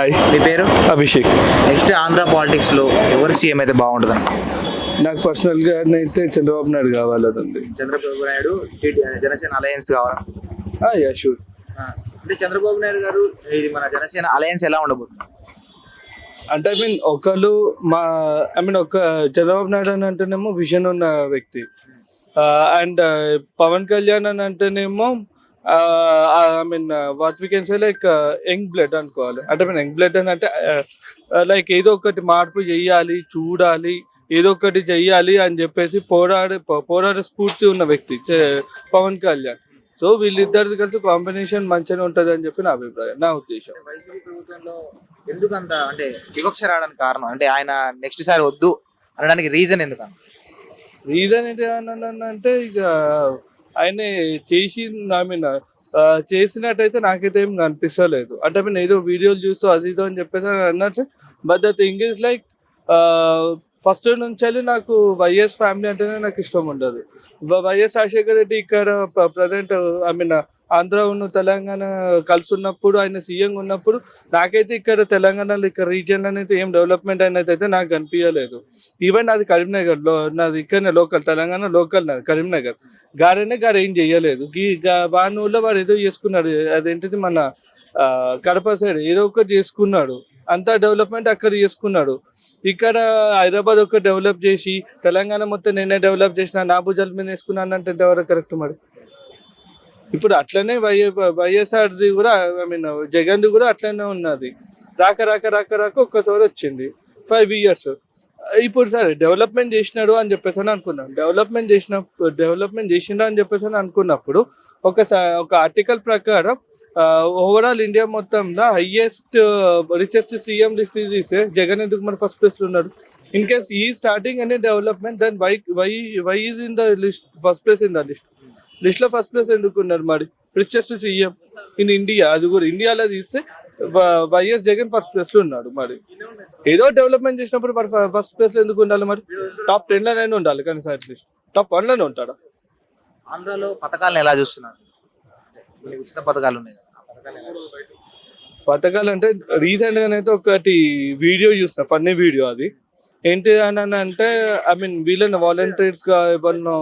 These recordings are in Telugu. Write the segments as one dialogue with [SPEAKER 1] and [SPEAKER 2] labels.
[SPEAKER 1] మీ పేరు?
[SPEAKER 2] అభిషేక్.
[SPEAKER 1] నెక్స్ట్ ఆంధ్ర పాలిటిక్స్లో ఎవరు సీఎం అయితే బాగుంటుంది
[SPEAKER 2] నాకు పర్సనల్గా అయితే చంద్రబాబు నాయుడు కావాలని ఉంది
[SPEAKER 1] చంద్రబాబు నాయుడు జనసేన అలయన్స్ కావాలా?
[SPEAKER 2] యా షూర్
[SPEAKER 1] అంటే చంద్రబాబు నాయుడు గారు ఇది మన జనసేన అలయన్స్ ఎలా ఉండబోతుంది?
[SPEAKER 2] అంటే ఐ మీన్ ఒకళ్ళు మా ఐ మీన్ ఒక చంద్రబాబు నాయుడు అని అంటేనేమో విజన్ ఉన్న వ్యక్తి. అండ్ పవన్ కళ్యాణ్ అని అంటేనేమో I mean what we can say like young blood అనుకోవాలి. అంటే మీన్ యంగ్ బ్లడ్ అని అంటే లైక్ ఏదో ఒకటి మార్పు చెయ్యాలి చూడాలి ఏదో ఒకటి చెయ్యాలి అని చెప్పేసి పోరాడే పోరాడే స్ఫూర్తి ఉన్న వ్యక్తి పవన్ కళ్యాణ్. సో వీళ్ళిద్దరిది కలిసి కాంబినేషన్ మంచిగా ఉంటుంది అని చెప్పి నా అభిప్రాయం నా ఉద్దేశం.
[SPEAKER 1] ఎందుకంత అంటే వివక్ష రావడానికి కారణం? అంటే ఆయన నెక్స్ట్ సారి వద్దు అనడానికి రీజన్ ఎందుకంత?
[SPEAKER 2] రీజన్ ఏంటి అని అంటే ఇక ఆయన చేసి ఐ మీన్ చేసినట్టయితే నాకైతే ఏం కనిపిస్తలేదు. అంటే నేను ఏదో వీడియోలు చూస్తూ అది ఇదో అని చెప్పేసి అన్నట్టు but the thing is like first నుంచి నాకు వైఎస్ ఫ్యామిలీ అంటేనే నాకు ఇష్టం ఉండదు. వ- వైఎస్ రాజశేఖర రెడ్డి ఇక్కడ ప్రజెంట్ ఐ మీన్ ఆంధ్ర ఉన్న తెలంగాణ కలిసి ఉన్నప్పుడు ఆయన సీఎం ఉన్నప్పుడు నాకైతే ఇక్కడ తెలంగాణలో ఇక్కడ రీజియన్లో అయితే ఏం డెవలప్మెంట్ అనేది అయితే నాకు కనిపించలేదు ఈవెన్ నాది కరీంనగర్లో నాది ఇక్కడనే లోకల్ తెలంగాణ లోకల్ నాది కరీంనగర్. గారనే గారు ఏం చేయలేదు ఈ వాని ఊళ్ళో వాడు ఏదో చేసుకున్నాడు అదేంటిది మన కడప సైడ్ ఏదో ఒకటి చేసుకున్నాడు. అంతా డెవలప్మెంట్ అక్కడ చేసుకున్నాడు. ఇక్కడ హైదరాబాద్ ఒక డెవలప్ చేసి తెలంగాణ మొత్తం నేనే డెవలప్ చేసిన నా భుజాల మీద వేసుకున్నాను అంటే ఎంతవరకు కరెక్ట్ మరి? ఇప్పుడు అట్లనే వైఎ వైఎస్ఆర్ది కూడా ఐ మీన్ జగన్ది కూడా అట్లనే ఉన్నది. రాక రాక రాక రాక ఒక్కసారి వచ్చింది. ఫైవ్ ఇయర్స్ ఇప్పుడు సరే డెవలప్మెంట్ చేసినాడు అని చెప్పేసి అని అనుకున్నాం. డెవలప్మెంట్ చేసిన డెవలప్మెంట్ చేసిండు అని చెప్పేసి అని అనుకున్నప్పుడు ఒక ఒక ఆర్టికల్ ప్రకారం ఓవరాల్ ఇండియా మొత్తంలో హైయెస్ట్ రిచెస్ట్ సీఎం లిస్ట్ తీసే జగన్ ఎందుకు మరి ఫస్ట్ ప్లేస్ ఉన్నాడు? ఇన్ కేస్ ఈ స్టార్టింగ్ అనే development then why why why is in the list first place in the list లిస్ట్లో ఫస్ట్ ప్లేస్ ఎందుకు ఉన్నారు మరి? రిచెస్ట్ సీఎం ఇన్ ఇండియా అది కూడా ఇండియాలో తీస్తే వైఎస్ జగన్ ఫస్ట్ ప్లేస్లో ఉన్నాడు మరి. ఏదో డెవలప్మెంట్ చేసినప్పుడు ఫస్ట్ ప్లేస్లో ఎందుకు ఉండాలి మరి? టాప్ టెన్ లోనైనా ఉండాలి కనీసం అట్లీస్ట్ టాప్ వన్లోనే ఉంటాడా?
[SPEAKER 1] ఆంధ్రాలో పథకాలను ఎలా చూస్తున్నారు? ఉచిత పథకాలు ఉన్నాయి పథకాలు
[SPEAKER 2] అంటే రీసెంట్ గానైతే ఒకటి వీడియో చూసిన ఫన్నీ వీడియో అది. ఏంటి అని అంటే ఐ మీన్ వీళ్ళని వాలంటీర్స్గా ఎవరినో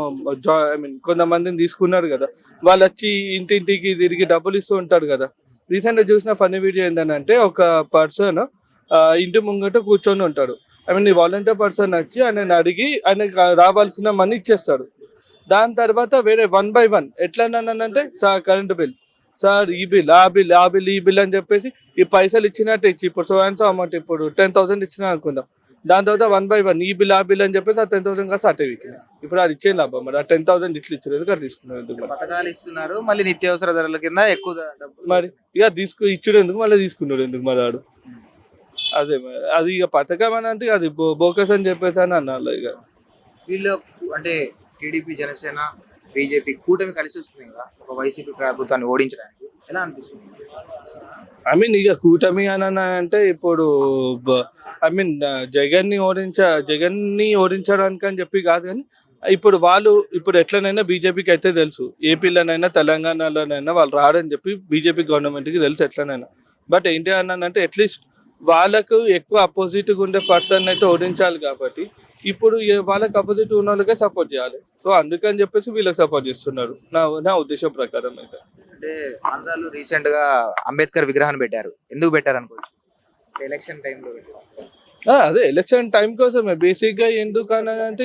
[SPEAKER 2] ఐ మీన్ కొంతమందిని తీసుకున్నారు కదా. వాళ్ళు వచ్చి ఇంటింటికి తిరిగి డబ్బులు ఇస్తూ ఉంటారు కదా. రీసెంట్గా చూసిన ఫన్నీ వీడియో ఏంటంటే ఒక పర్సన్ ఇంటి ముంగట కూర్చొని ఉంటాడు. ఐ మీన్ ఈ వాలంటీర్ పర్సన్ వచ్చి ఆయన అడిగి ఆయనకి రావాల్సిన మనీ ఇచ్చేస్తాడు. దాని తర్వాత వేరే వన్ బై వన్ ఎట్లా అంటే సార్ కరెంటు బిల్ సార్ ఈ బిల్ ఆ బిల్ ఆ బిల్ ఈ బిల్ అని చెప్పేసి ఈ పైసలు ఇచ్చినట్టు ఇచ్చి ఇప్పుడు సో అండ్ సో అమౌంట్ ఇప్పుడు టెన్ థౌసండ్ ఇచ్చినా అనుకుందాం. దాని తర్వాత వన్ బై వన్ ఈ బిల్ ఆ బిల్ అని చెప్పేసి ఆ టెన్ థౌసండ్ కాస్త అటే వీకిన ఇప్పుడు అది ఇచ్చే లాభం మరి ఆ టెన్ థౌసండ్ ఇట్లు ఇచ్చారు ఎందుకు తీసుకున్నారు ఎందుకు?
[SPEAKER 1] పథకాలు ఇస్తున్నారు మళ్ళీ నిత్యావసర ధరల కింద ఎక్కువ
[SPEAKER 2] మరి ఇక తీసుకు ఇచ్చుడు ఎందుకు మళ్ళీ తీసుకున్నాడు ఎందుకు మరి ఆడు? అదే మరి అది ఇక పథకం అని అంటే అది బోకస్ అని చెప్పేసి అని అన్నారు ఇక.
[SPEAKER 1] వీళ్ళు అంటే టీడీపీ జనసేన బీజేపీ కూటమి కలిసి వస్తుంది కదా ఒక వైసీపీ ప్రభుత్వాన్ని ఓడించడానికి. ఎలా అనిపిస్తుంది?
[SPEAKER 2] ఐ మీన్ ఇక కూటమి అని అంటే ఇప్పుడు ఐ మీన్ జగన్ని ఓడించ జగన్ని ఓడించడానికి అని చెప్పి కాదు కానీ ఇప్పుడు వాళ్ళు ఇప్పుడు ఎట్లనైనా బీజేపీకి అయితే తెలుసు ఏపీలోనైనా తెలంగాణలోనైనా వాళ్ళు రాడని చెప్పి బీజేపీ గవర్నమెంట్కి తెలుసు ఎట్లనైనా. బట్ ఏంటి అన్నానంటే అంటే అట్లీస్ట్ వాళ్ళకు ఎక్కువ అపోజిట్గా ఉండే పర్సన్ అయితే ఓడించాలి కాబట్టి ఇప్పుడు వాళ్ళకి అపోజిట్ ఉన్న వాళ్ళకే సపోర్ట్ చేయాలి. సో అందుకని చెప్పేసి వీళ్ళకి సపోర్ట్ చేస్తున్నారు. నా నా ఉద్దేశం ప్రకారం అయితే.
[SPEAKER 1] అంటే ఆంధ్రాలో రీసెంట్గా అంబేద్కర్ విగ్రహాన్ని పెట్టారు. ఎందుకు పెట్టారు అనుకోవచ్చు? ఎలక్షన్ టైంలో
[SPEAKER 2] అదే ఎలక్షన్ టైం కోసమే. బేసిక్గా ఎందుకు అని అంటే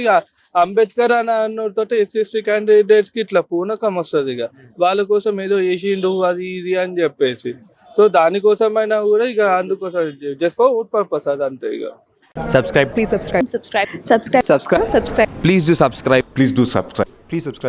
[SPEAKER 2] అంబేద్కర్ అని అన్నతో ఎస్సీ ఎస్టీ క్యాండిడేట్స్కి ఇట్లా పూనకం వస్తుంది ఇక. వాళ్ళ కోసం ఏదో చేసిండు అది ఇది అని చెప్పేసి. సో దానికోసమైనా కూడా ఇక అందుకోసం జస్ట్ ఫర్ ఓట్ పర్పస్ అది అంతే ఇక.
[SPEAKER 3] Subscribe
[SPEAKER 4] Please subscribe. Subscribe. Subscribe.
[SPEAKER 3] subscribe
[SPEAKER 4] Subscribe.
[SPEAKER 3] please do subscribe
[SPEAKER 5] Please do subscribe. Please subscribe.